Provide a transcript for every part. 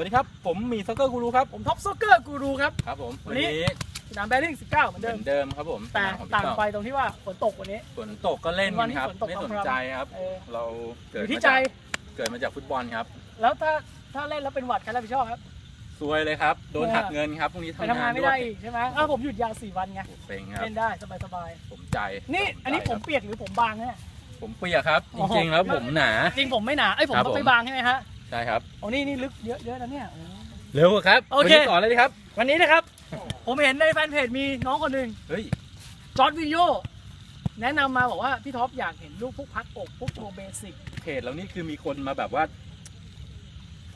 วัสดีครับ ผมมีซ็อกเกอร์กูรูครับ ผมท็อปซ็อกเกอร์กูรูครับ ครับผมวัวันนนี้นี้สนามแบริ่ง19 เหมือนเหเดิมืม อนเดิมครับผมแต่สนมของพี่ต่างต้อไปตรงที่ว่าฝนตกวันนี้ ฝนตกก็เล่นวันที่ครับ ฝนตกไม่สนพรำๆใจครับ เออ เราอเกิดยู่ที่มาใจจากเกิดมาจากฟุตบอลครับแล้วถ้าถ้าเล่นแล้วเป็นหวัดใครรับผิดชอบครับ ซวยเลยครับ โดนเออหักเงินครับพรุ่งนี้ไปทำทำงางานนไม่ด้ได้วยอีกใช่ไหมอ้าวผมหยุดยาว4วันไงเป่งครับเล่นได้สบายผมใจๆนี่อันนี้ใจผมครับเปียกหรือผมบางเนี่ย ผมเปียกครับโอ้จโหริงๆแล้วผมหนา จริงผมไม่หนาเอ้ยผมครับต้องไปผมบางใช่ไหมฮะ ใช่ครับโอ้นี่นี่ลึกเยอะเยอะนะเนี่ยโอ้เร็วครับโอเค วันนี้สอนเลยดีครับ วันนี้นะครับ ผมเห็นในแฟนเพจมีน้องคนหนึ่งเฮ้ย จอร์ดวิดีโอแนะนำมาบอกว่าพี่ท็อปอยากเห็นลูกพวกพักอกพวกโชว์เบสิกเพจแล้วนี่คือมีคนมาแบบว่า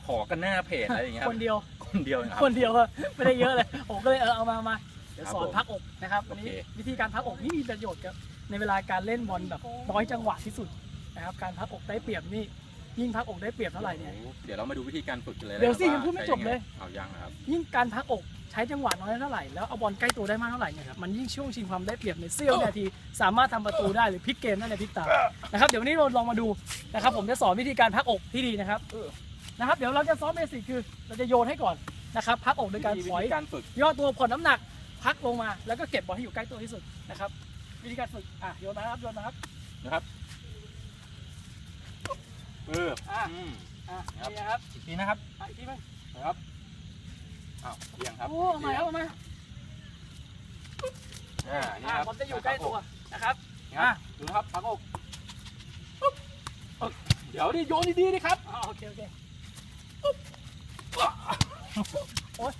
ขอกันหน้าเพจอะไรอย่างเงี้ยคครับนเดียว คนเดียวนะครับ คนเดียวอะไม่ได้เยอะเลย ผมก็เลยเออเอามามาเดี๋ยวครับสอนผมพักอกนะครับวันนี้โอเค วิธีการพักอกนี่มีประโยชน์ครับในเวลาการเล่นบอลแบบน้อยจังหวะที่สุดนะครับการพักอกได้เปรียบนี่ ยิ่งพักอกได้เปรียบเท่าไหร่เนี่ย เดี๋ยวเรามาดูวิธีการฝึกกันเลยนะเดี๋ยวสิครับยังพูดไม่จบเลย เอายังนะครับ ยิ่งการพักอกใช้จังหวะน้อยเท่าไหร่ แล้วเอาบอลใกล้ตัวได้มากเท่าไหร่เนี่ยครับมันยิ่งช่วงชิงความได้เปรียบในเสี้ยววินาที สามารถทำประตูได้หรือพลิกเกมได้ในพลิกตานะครับเดี๋ยววันนี้เราลองมาดูนะครับผมจะสอนวิธีการพักอกที่ดีนะครับนะครับเดี๋ยวเราจะซ้อมเบสิกคือเราจะโยนให้ก่อนนะครับพักอกโดยการวิถอยธีการฝึก ย่อตัวผ่อนน้ำหนัก พักลงมาแล้วก็เก็บบอลให้อยู่ใกล้ตัวที่สุดนะครับวิธีการฝึกอะโยนมาครับโยนมาครับนะครับ เอออะอืมอะครับนี่นะครับอีกทีนะครับอะอีกทีมั้งนะครับอ้าวเรียงครับโอ้เอามาครับเอามาอ่านี่อะครับบอลจะอยู่ใกล้ตัวนะครับนี่ครับดูนะครับพักอกปุ๊บเดี๋ยวดิโยนดีๆดิครับอ่าโอเคโอเคโอ๊ย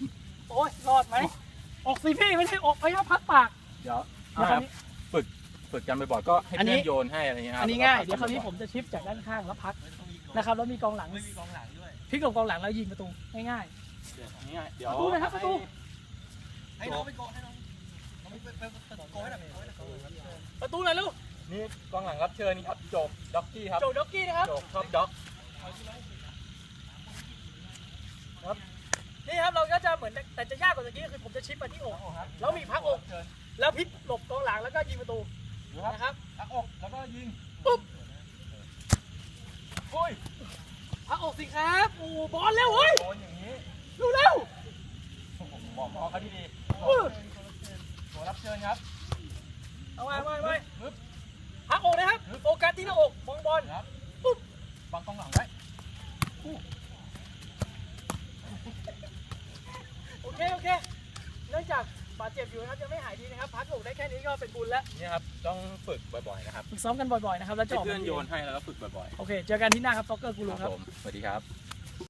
โอ๊ยรอดไหมออกสิพี่ไม่ใช่ออกไปครับพักปาก เดี๋ยว เดี๋ยวคราวนี้ ฝึกกันบ่อยๆก็ให้อันนี้ เพื่อนโยนให้อะไรเงี้ยครับอันนี้ง่ายแล้เดี๋ยวคราวนี้พักผมจะชิปจากด้านข้างแล้วพักนะครับแล้วมีกองหลังพลิกลงกองหลังแล้วยิงประตูง่ายเดี๋ยวอันนี้เดี๋ยวประตูเลยครับประตูให้น้องไปโกะให้น้องน้องไปไปไปโกะให้หน่อยโกะให้หน่อยโกะให้หน่อยๆประตูหน่อยลูกนี่กองหลังรับเชิญนี่ครับโจบด็อกกี้ครับ โจด็อกกี้นะครับโจบชอบด็อก นี่ครับเราก็จะเหมือนแต่จะยากกว่าเมื่อกี้คือผมจะชิปมาที่อกแล้วมีพักอกแล้วพลิกหลบกองหลังแล้วก็ยิงประตู นะครับนะครับพักอกแล้วก็ยิงปุ๊บโอ้ยพักอกสิครับโอ้บอลเร็วเฮ้ยโดนอย่างนี้ดูเร็วบอกพอเขาดีอื้อๆตัวรับเชิญครับเอาไว้เอาไว้เอาไว้ปึ๊บพักอกนะครับโฟกัสที่หน้าอกมองบอลครับปุ๊บบังกองหลังไว้ โอเคโอเคเนื่องจากบาด เจ็บอยู่นะครับยังไม่หายดีนะครับ พักอกได้แค่นี้ก็เป็นบุญแล้วนี่ครับต้องฝึกบ่อยๆนะครับฝึกซ้อมกันบ่อยๆนะครับแล้วจะให้ออกเพื่อนมาดีโยนให้แล้วก็ฝึกบ่อยโอเค เจอกันที่หน้าครับซ็อกเกอร์กูๆรูครับครับ ผมสวัสดีครับ